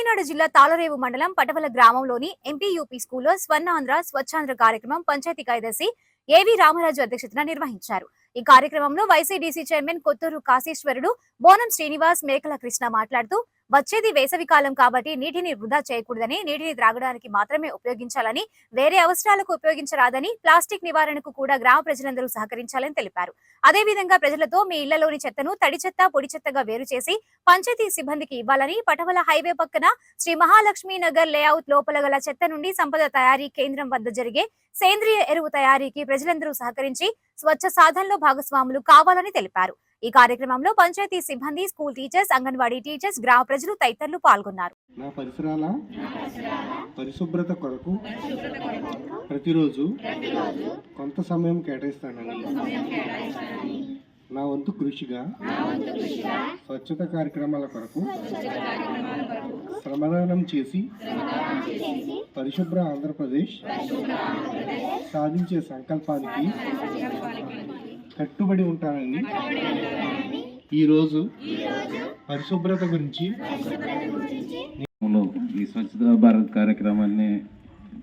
జిల్లా తాళరేవు మండలం పటవల గ్రామంలోని ఎంపీయూపీ స్కూల్లో స్వర్ణాంధ్ర స్వచ్ఛాంధ్ర కార్యక్రమం పంచాయతీ కార్యదర్శి ఏవి రామరాజు అధ్యక్షతన నిర్వహించారు. ఈ కార్యక్రమంలో వైసీడీసీ చైర్మన్ కొత్తూరు కాశీశ్వరుడు బోనం శ్రీనివాస్ మేకల కృష్ణ మాట్లాడుతూ వచ్చేది వేసవి కాలం కాబట్టి నీటిని వృధా చేయకూడదని నీటిని త్రాగడానికి మాత్రమే ఉపయోగించాలని వేరే అవసరాలకు ఉపయోగించరాదని ప్లాస్టిక్ నివారణకు కూడా గ్రామ ప్రజలందరూ సహకరించాలని తెలిపారు. అదేవిధంగా ప్రజలతో మీ ఇళ్ళలోని చెత్తను తడి చెత్త పొడి చెత్తగా వేరు చేసి పంచాయతీ సిబ్బందికి ఇవ్వాలని పటవల హైవే పక్కన శ్రీ మహాలక్ష్మి నగర్ లేఅవుట్ లోపల గల చెత్త నుండి సంపద తయారీ కేంద్రం వద్ద జరిగే సేంద్రియ ఎరువు తయారీకి ప్రజలందరూ సహకరించి స్వచ్ఛ సాధనలో భాగస్వాములు కావాలని తెలిపారు. ఈ కార్యక్రమంలో పంచాయతీ సిబ్బంది స్కూల్ టీచర్స్ అంగన్వాడీ టీచర్స్ గ్రామ ప్రజలు తదితరులు పాల్గొన్నారు. నా పరిసరాల పరిశుభ్రత కొరకు ప్రతిరోజు కొంత సమయం కేటాయిస్తానని నా వంతు కృషిగా స్వచ్ఛత కార్యక్రమాల కొరకు శ్రమదానం చేసి పరిశుభ్ర ఆంధ్రప్రదేశ్ సాధించే సంకల్పానికి కట్టుబడి ఉంటానని ఈరోజు పరిశుభ్రత గురించి ఈ స్వచ్ఛత భారత్ కార్యక్రమాన్ని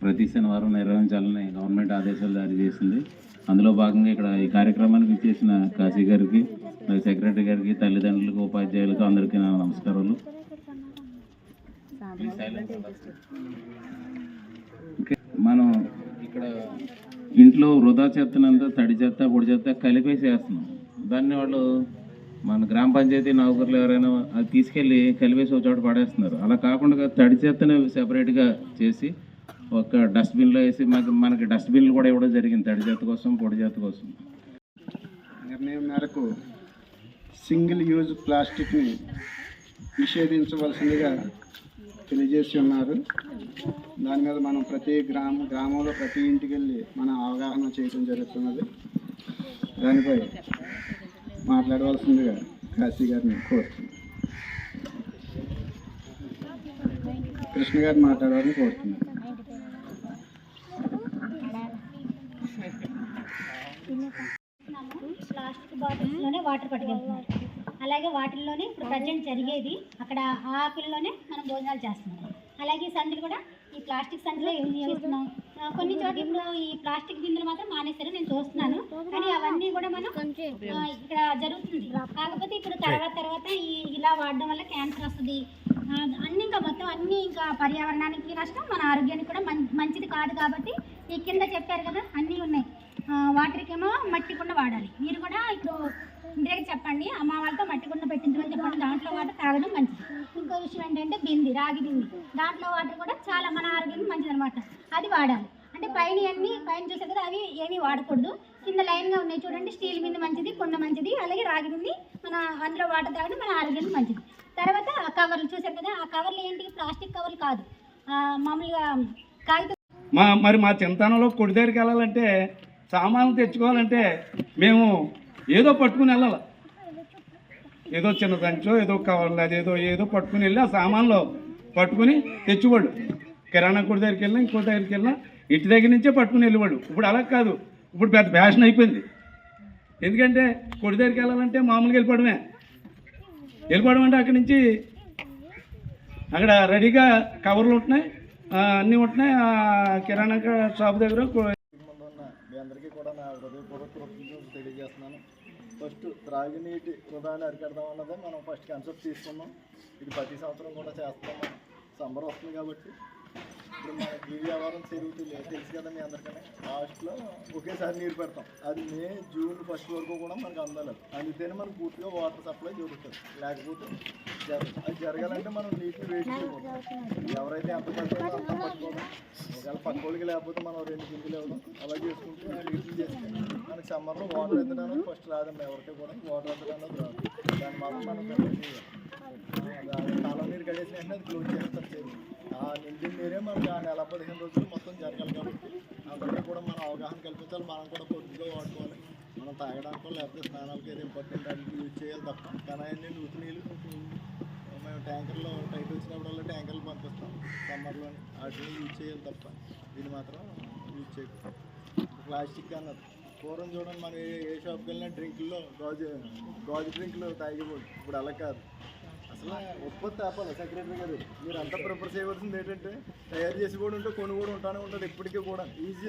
ప్రతి శనివారం నిర్వహించాలని గవర్నమెంట్ ఆదేశాలు జారీ చేసింది. అందులో భాగంగా ఇక్కడ ఈ కార్యక్రమానికి ఇచ్చేసిన కాశీ గారికి మరి సెక్రటరీ గారికి తల్లిదండ్రులకు ఉపాధ్యాయులకు అందరికీ నా నమస్కారాలు ఓకే, మనం ఇక్కడ ఇంట్లో వృధా చెత్తనంతా తడి చెత్త పొడి చెత్త కలిపేసి వేస్తున్నాం దాన్ని వాళ్ళు మన గ్రామ పంచాయతీ నౌకర్లు ఎవరైనా అది తీసుకెళ్ళి కలిపేసి ఒక చోట పడేస్తున్నారు. అలా కాకుండా తడి చెత్తను సెపరేట్గా చేసి ఒక డస్ట్బిన్లో వేసి మాకు మనకి డస్ట్బిన్లు కూడా ఇవ్వడం జరిగింది తడి చెత్త కోసం పొడి చెత్త కోసం. నిర్ణయం మేరకు సింగిల్ యూజ్ ప్లాస్టిక్ని నిషేధించవలసిందిగా తెలియజేసి ఉన్నారు దాని మీద మనం ప్రతి గ్రామ గ్రామంలో ప్రతి ఇంటికి వెళ్ళి మనం అవగాహన చేయడం జరుగుతున్నది. దానిపై మాట్లాడవలసిందిగా కాశీ గారిని కోరుతున్నాను కృష్ణ గారిని మాట్లాడాలని కోరుతున్నాను ప్లాస్టిక్ బాటిల్స్లోనే వాటర్ పట్టుకెళ్తున్నారు అలాగే వాటిల్లోనే ఇప్పుడు ప్రజెంట్ జరిగేది అక్కడ ఆ ఆకుల్లోనే మనం భోజనాలు చేస్తున్నాం. అలాగే సందులు కూడా ఈ ప్లాస్టిక్ సందులో ఏం చేస్తున్నాం. కొన్ని చోట్ల ఇప్పుడు ఈ ప్లాస్టిక్ బిందులు మాత్రం మానేశారు నేను చూస్తున్నాను. కానీ అవన్నీ కూడా మనం ఇక్కడ జరుగుతుంది. కాకపోతే ఇప్పుడు తర్వాత తర్వాత ఈ ఇలా వాడడం వల్ల క్యాన్సర్ వస్తుంది. అన్ని ఇంకా మొత్తం అన్ని ఇంకా పర్యావరణానికి నష్టం మన ఆరోగ్యానికి కూడా మంచిది కాదు కాబట్టి ఈ కింద చెప్పారు కదా అన్నీ ఉన్నాయి. ఏమో మట్టి కుండ వాడాలి. మీరు కూడా ఇప్పుడు ఇంటి దగ్గర చెప్పండి అమ్మ వాళ్ళతో మట్టి కుండ పెట్టించమని చెప్పండి దాంట్లో వాటర్ తాగడం మంచిది. ఇంకో విషయం ఏంటంటే బింది రాగి బింది. దాంట్లో వాటర్ కూడా చాలా మన ఆరోగ్యానికి మంచిది అనమాట అది వాడాలి. అంటే పైన అన్ని పైన చూసే కదా అవి ఏమీ వాడకూడదు. కింద లైన్గా ఉన్నాయి చూడండి స్టీల్ బింది మంచిది కొండ మంచిది అలాగే రాగి బింది మన అందులో వాటర్ తాగడం మన ఆరోగ్యానికి మంచిది. తర్వాత ఆ కవర్లు చూసారు కదా ఆ కవర్లు ఏంటి? ప్లాస్టిక్ కవర్లు కాదు. మామూలుగా కాగితం మా మరి మా చింతనలో కొడి దగ్గరికి వెళ్ళాలంటే సామాన్లు తెచ్చుకోవాలంటే మేము ఏదో పట్టుకుని వెళ్ళాలి. ఏదో చిన్న సంచో ఏదో కావాలి అదేదో ఏదో పట్టుకుని వెళ్ళి ఆ సామాన్లు పట్టుకుని తెచ్చుకోడు కిరాణా కొడి దగ్గరికి వెళ్ళినా ఇంకో దగ్గరికి వెళ్ళినా ఇంటి దగ్గర నుంచే పట్టుకుని వెళ్ళేవాడు. ఇప్పుడు అలా కాదు. ఇప్పుడు పెద్ద ఫ్యాషన్ అయిపోయింది. ఎందుకంటే కొడి దగ్గరికి వెళ్ళాలంటే మామూలుగా వెళ్ళిపోవడమే. వెళ్ళిపోవడం అంటే అక్కడి నుంచి అక్కడ రెడీగా కవర్లు ఉంటున్నాయి అన్నీ ఉంటున్నాయి. ఆ కిరాణా షాప్ దగ్గర మీ అందరికీ కూడా నా హృదయపూర్వక తెలియజేస్తున్నాను. ఫస్ట్ త్రాగునీటి వృధాన్ని అరికెడదాం అన్నదే మనం ఫస్ట్ కన్సెప్ట్ తీసుకున్నాం. ఇది ప్రతి సంవత్సరం కూడా చేస్తాము సంబరం వస్తుంది కాబట్టి ఇప్పుడు మనకి ఈ వ్యవహారం జరుగుతుంది తెలుసు కదా మీ అందరికనే లాస్ట్లో ఒకేసారి నీరు పెడతాం. అది మే జూన్ ఫస్ట్ వరకు కూడా మనకు అందాలి అందుకని మనకు పూర్తిగా వాటర్ సప్లై జరుగుతుంది లేకపోతే అది జరగాలంటే మనం నీటిని వేస్ట్ చేయకూడదు. ఎవరైతే ఎంత పడుతుందో అంత పట్టుకోవడం ఒకవేళ పక్కోళ్ళకి లేకపోతే మనం రెండు గింజలు ఇవ్వడం అలా చేసుకుంటే నీటిని చేసుకుంటాం మనకి సమ్మర్లో వాటర్ ఎత్తడానికి ఫస్ట్ రాదండి ఎవరికి కూడా. వాటర్ ఎత్తడానికి రాదు. దాని మాత్రం మనం చేయాలి. కాలం నీరు కడేసిన వెంటనే క్లోజ్ చేస్తారు ఆ నిండిన మీరే మనకి ఆ నెల పదిహేను రోజులు మొత్తం జరగాలి కాబట్టి అందరికీ కూడా మనం అవగాహన కల్పించాలి మనం కూడా పొద్దుగా వాడుకోవాలి మనం తాగడానికి లేకపోతే స్నానాలకి ఏదో ఇంపార్టెంట్ అది యూజ్ చేయాలి తప్ప కానీ అవన్నీ నూతి నీళ్ళు మేము ట్యాంకర్లో టైట్ వచ్చినప్పుడల్లా ట్యాంకర్లు పంపిస్తాం సమ్మర్లో వాటిని యూజ్ చేయాలి తప్ప ఇది మాత్రం యూజ్ చేయకూడదు ప్లాస్టిక్ అన్నది పూర్వం చూడండి మనం ఏ ఏ షాప్కి వెళ్ళినా డ్రింకుల్లో గాజు గాజు డ్రింకులు తాగిపోదు ఇప్పుడు అలా కాదు అసలు ఉత్పత్తి ఆపాలి సెక్రటరీ గారు మీరు అంతా ప్రిఫర్ చేయవలసింది ఏంటంటే తయారు చేసి కూడా ఉంటే కొన్ని కూడా ఉంటానే ఉంటుంది ఇప్పటికీ కూడా. ఈజీ